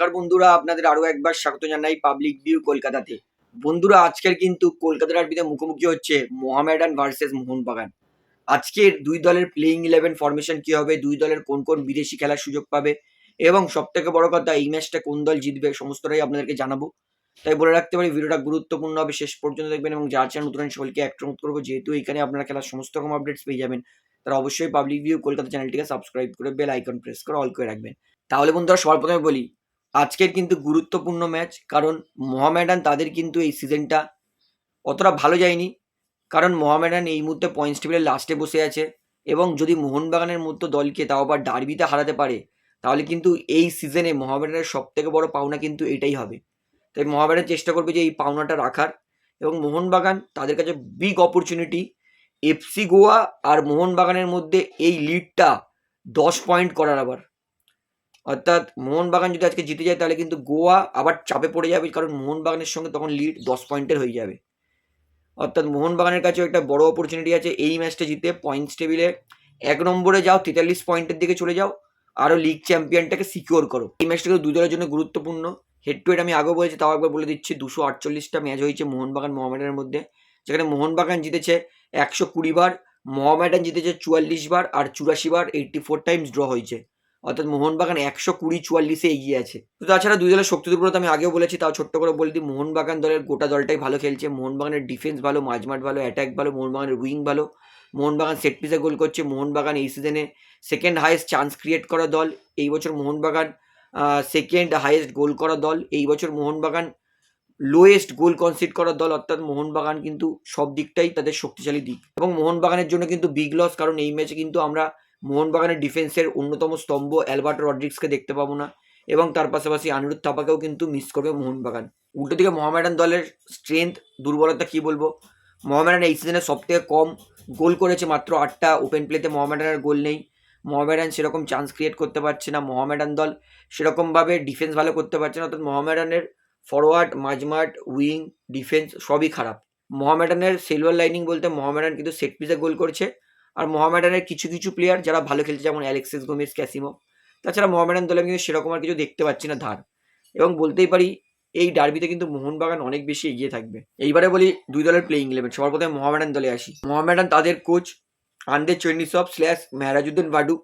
নমস্কার বন্ধুরা, আপনাদের আরও একবার স্বাগত জানাই পাবলিক ভিউ কলকাতাতে। বন্ধুরা, আজকের কিন্তু কলকাতা ডার্বিতে মুখোমুখি হচ্ছে মোহামেডান ভার্সেস মোহনবাগান আজকের দুই দলের প্লেইং ইলেভেন ফরমেশন কি হবে, দুই দলের কোন কোন বিদেশি খেলার সুযোগ পাবে, এবং সব থেকে বড় কথা, এই ম্যাচটা কোন দল জিতবে, সমস্তটাই আপনাদেরকে জানাব। তাই বলে রাখতে পারি, ভিডিওটা গুরুত্বপূর্ণ হবে, শেষ পর্যন্ত দেখবেন, এবং যার চান নতুন সকলকে একটা করব, যেহেতু এখানে আপনারা খেলার সমস্ত রকম আপডেটস পেয়ে যাবেন, তারা অবশ্যই পাবলিক ভিউ কলকাতা চ্যানেলটিকে সাবস্ক্রাইব করে বেল আইকন প্রেস করে অল করে রাখবেন। তাহলে বন্ধুরা, সবার প্রথমে বলি আজকের কিন্তু গুরুত্বপূর্ণ ম্যাচ, কারণ মোহামেডান তাদের কিন্তু এই সিজনটা অতটা ভালো যায়নি। কারণ মোহামেডান এই মুহূর্তে পয়েন্টস টেবিলের লাস্টে বসে আছে এবং যদি মোহনবাগানের মতো দলকে তাও আবার ডার্বিতে হারাতে পারে, তাহলে কিন্তু এই সিজনে মোহামেডানের সব থেকে বড় পাওনা কিন্তু এটাই হবে। তাই মোহামেডান চেষ্টা করবে যে এই পাওনাটা রাখার এবং মোহনবাগান তাদের কাছে বিগ অপরচুনিটি এফসি গোয়া আর মোহনবাগানের মধ্যে এই লিডটা দশ পয়েন্ট করার আবার। অর্থাৎ মোহনবাগান যদি আজকে জিতে যায় তাহলে কিন্তু গোয়া আবার চাপে পড়ে যাবে, কারণ মোহনবাগানের সঙ্গে তখন লিড দশ পয়েন্টের হয়ে যাবে। অর্থাৎ মোহনবাগানের কাছেও একটা বড় অপরচুনিটি আছে, এই ম্যাচটা জিতে পয়েন্টস টেবিলে এক নম্বরে যাও, তেতাল্লিশ পয়েন্টের দিকে চলে যাও, আরও লিগ চ্যাম্পিয়নটাকে সিকিওর করো। এই ম্যাচটা কিন্তু দুই দলের জন্য গুরুত্বপূর্ণ। হেড টু হেড আমি আগেও বলেছি, তাও একবার বলে দিচ্ছি, দুশো আটচল্লিশটা ম্যাচ হয়েছে মোহনবাগান মোহামেডানের মধ্যে। যেখানে মোহনবাগান জিতেছে একশো কুড়ি বার, মোহামেডান জিতেছে চুয়াল্লিশ বার, আর চুরাশি বার এইটটি ফোর টাইমস ড্র হয়েছে। অর্থাৎ মোহনবাগান একশো কুড়ি চুয়াল্লিশে এগিয়ে আছে। তো তাছাড়া দুই দলের শক্তি দুর্বলতা আমি আগেও বলেছি, তাও ছোট্ট করে বলে দিই, মোহনবাগান দলের গোটা দলটাই ভালো খেলছে। মোহনবাগানের ডিফেন্স ভালো, মাঝমাঠ ভালো অ্যাটাক ভালো, মোহনবাগানের উইং ভালো। মোহনবাগান সেট পিসে গোল করছে, মোহনবাগান এই সিজনে সেকেন্ড হাইয়েস্ট চান্স ক্রিয়েট করা দল। এই বছর মোহনবাগান সেকেন্ড হাইয়েস্ট গোল করা দল। এই বছর মোহনবাগান লোয়েস্ট গোল কনসিড করা দল। অর্থাৎ মোহনবাগান কিন্তু সব দিকটাই তাদের শক্তিশালী দিক। এবং মোহনবাগানের জন্য কিন্তু বিগ লস কারণ এই ম্যাচে কিন্তু আমরা মোহনবাগানের ডিফেন্সের অন্যতম স্তম্ভ অ্যালবার্ট রড্রিক্সকে দেখতে পাবো না। এবং তার পাশাপাশি আনিরুদ্ধ থাপাকেও কিন্তু মিস করবে মোহনবাগান। উল্টো দিকে মোহামেডান দলের স্ট্রেংথ দুর্বলতা কি বলব? মোহামেডান এই সিজনে সব থেকে কম গোল করেছে মাত্র আটটা ওপেন প্লেতে মোহামেডানের গোল নেই। মোহামেডান সেরকম চান্স ক্রিয়েট করতে পারছে না। মোহামেডান দল সেরকমভাবে ডিফেন্স ভালো করতে পারছে না। অর্থাৎ মোহামেডানের ফরওয়ার্ড মাঝমাঠ উইং ডিফেন্স সবই খারাপ। মোহামেডানের সিলভার লাইনিং বলতে মোহামেডান কিন্তু সেট পিসে গোল করছে। আর মোহামেডানের কিছু কিছু প্লেয়ার যারা ভালো খেলছে, যেমন অ্যালেক্সিস গোমিস ক্যাসিমো তাছাড়া মোহামেডান দলে কিন্তু সেরকম আর কিছু দেখতে পাচ্ছি না ধার। এবং বলতেই পারি, এই ডার্বিতে কিন্তু মোহনবাগান অনেক বেশি এগিয়ে থাকবে। এইবারে বলি দুই দলের প্লেইং ইলেভেন সবার প্রথমে মোহামেডান দলে আসি। মোহামেডান তাদের coach Andrey Chernyshov slash Mehrajuddin Wadoo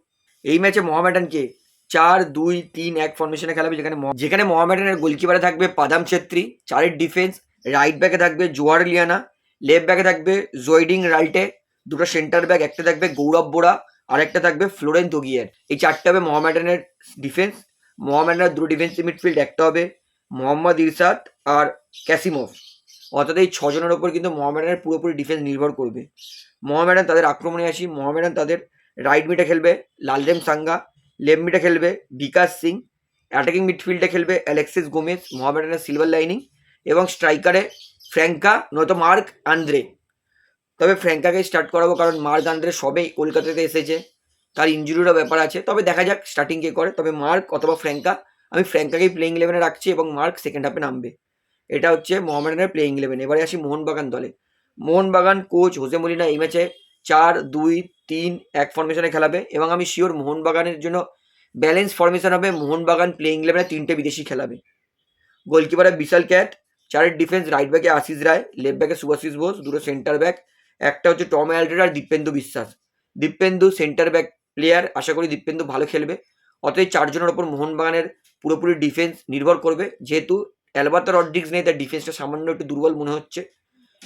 এই ম্যাচে মোহামেডানকে চার, দুই, তিন, এক ফর্মেশনে খেলাবে, যেখানে যেখানে মোহামেডানের গোলকিপারে থাকবে পাদাম ছেত্রী চারের ডিফেন্স রাইট ব্যাকে থাকবে জোয়ার লিয়ানা লেফট ব্যাকে থাকবে জয়ডিং রাল্টে দুটো সেন্টার ব্যাক একটা থাকবে গৌরব বোরা, আর একটা থাকবে ফ্লোরেন তগিয়ার এই চারটে হবে মোহামেডানের ডিফেন্স মোহামেডানের দুটো ডিফেন্সিভ মিডফিল্ড একটা হবে মোহাম্মদ ইরশাদ আর ক্যাসিমোভ। অর্থাৎ এই ছজনের ওপর কিন্তু মোহামেডানের পুরোপুরি ডিফেন্স নির্ভর করবে। মোহামেডান তাদের আক্রমণে আসি মোহামেডান তাদের রাইট মিডে খেলবে লালরেম সাঙ্গা লেফট মিডে খেলবে বিকাশ সিং অ্যাটাকিং মিডফিল্ডে খেলবে অ্যালেক্সিস গোমেজ মোহামেডানের সিলভার লাইনিং এবং স্ট্রাইকারে ফ্র্যাঙ্কা, নয়তো মার্ক আন্দ্রে। তবে ফ্র্যাঙ্কাকে স্টার্ট করাবো কারণ মার্ক আন্দ্রে সবেই কলকাতাতে এসেছে। তার ইঞ্জুরিরও ব্যাপার আছে। তবে দেখা যাক স্টার্টিং কে করে। তবে মার্ক অথবা ফ্র্যাঙ্কা, আমি ফ্র্যাঙ্কাকেই প্লেইং ইলেভেনে রাখছি এবং মার্ক সেকেন্ড হাফে নামবে। এটা হচ্ছে মোহামেডানের প্লেইং ইলেভেন এবারে আসি মোহনবাগান দলে। মোহনবাগান কোচ হোসে মলিনা এই ম্যাচে চার, দুই, তিন এক ফরমেশনে খেলাবে এবং আমি শিওর মোহনবাগানের জন্য ব্যালেন্স ফরমেশন হবে। মোহনবাগান প্লেইং ইলেভেনে তিনটে বিদেশি খেলাবে। গোলকিপারে বিশাল ক্যাট চারের ডিফেন্স রাইট ব্যাকে আশিস রায় লেফট ব্যাকে সুভাশিস বোস, দুটো সেন্টার ব্যাক একটা হচ্ছে টম অ্যালড্রেড আর Dipendu Biswas Dipendu centre back player আশা করি দীপেন্দু ভালো খেলবে। অতএব চারজনের ওপর মোহনবাগানের পুরোপুরি ডিফেন্স নির্ভর করবে। যেহেতু অ্যালবার্তো রড্রিক্স নেই তার ডিফেন্সটা সামান্য একটু দুর্বল মনে হচ্ছে।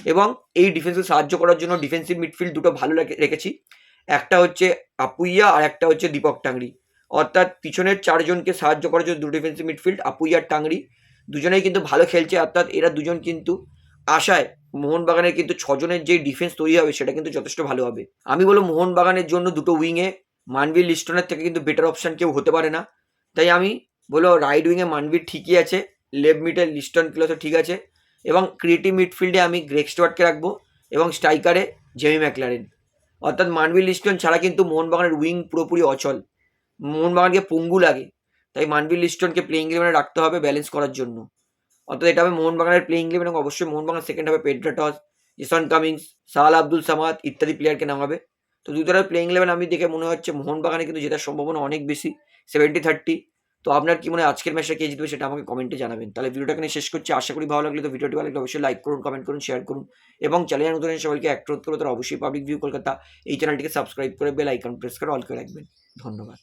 এবং এই ডিফেন্সকে সাহায্য করার জন্য ডিফেন্সিভ মিডফিল্ড দুটো ভালো রেখে- রেখেছি। একটা হচ্ছে আপুইয়া আর একটা হচ্ছে দীপক টাংরি অর্থাৎ পিছনের চারজনকে সাহায্য করার জন্য দুটো ডিফেন্সিভ মিডফিল্ড আপুইয়া টাংরি দুজনেই কিন্তু ভালো খেলছে, অর্থাৎ এরা দুজন কিন্তু আশায় মোহনবাগানের কিন্তু ছজনের যে ডিফেন্স তৈরি হবে, সেটা কিন্তু যথেষ্ট ভালো হবে। আমি বলব মোহনবাগানের জন্য দুটো উইংয়ে মানবীর লিস্টনের থেকে কিন্তু বেটার অপশন কেউ হতে পারে না। তাই আমি বলব রাইট উইংয়ে মানবীর ঠিকই আছে লেফট মিডে লিস্টন ক্লোসও ঠিক আছে, এবং ক্রিয়েটিভ মিডফিল্ডে আমি গ্রেক স্টুয়ার্টকে রাখব, এবং স্ট্রাইকারে জেমি ম্যাকলারেন। অর্থাৎ মানবীর লিস্টন ছাড়া কিন্তু মোহনবাগানের উইং পুরোপুরি অচল। মোহনবাগানকে পঙ্গু লাগে, তাই মানবীর লিস্টনকে প্লেইং ইলেভেনে রাখতে হবে ব্যালেন্স করার জন্য। অর্থাৎ এটা হবে মোহনবাগানের প্লেইং ইলেভেন এবং অবশ্যই মোহনবাগান সেকেন্ড হবে Petratos Jason Cummings Sahal Abdul Samad ইত্যাদি প্লেয়ারকে নামাবে। তো দুই দলের প্লেইং ইলেভেন আমি দেখে মনে হচ্ছে মোহনবাগানে কিন্তু জেতার সম্ভাবনা অনেক বেশি সেভেন্টি থার্টি তো আপনার কি মনে হয় আজকের ম্যাচটা কে জিতবে সেটা আমাকে কমেন্টে জানাবেন। তাহলে ভিডিওটা এখানে শেষ করছি। আশা করি ভালো লাগলে তো ভিডিওটি ভালো লাগলে অবশ্যই লাইক করুন কমেন্ট করুন শেয়ার করুন এবং চ্যানেলের নতুন সবাইকে অ্যাক্ট করতে তারা অবশ্যই পাবলিক ভিউ কলকাতা এই চ্যানেলটিকে সাবস্ক্রাইব করে বেল আইকন প্রেস করে অল করে রাখবেন। ধন্যবাদ।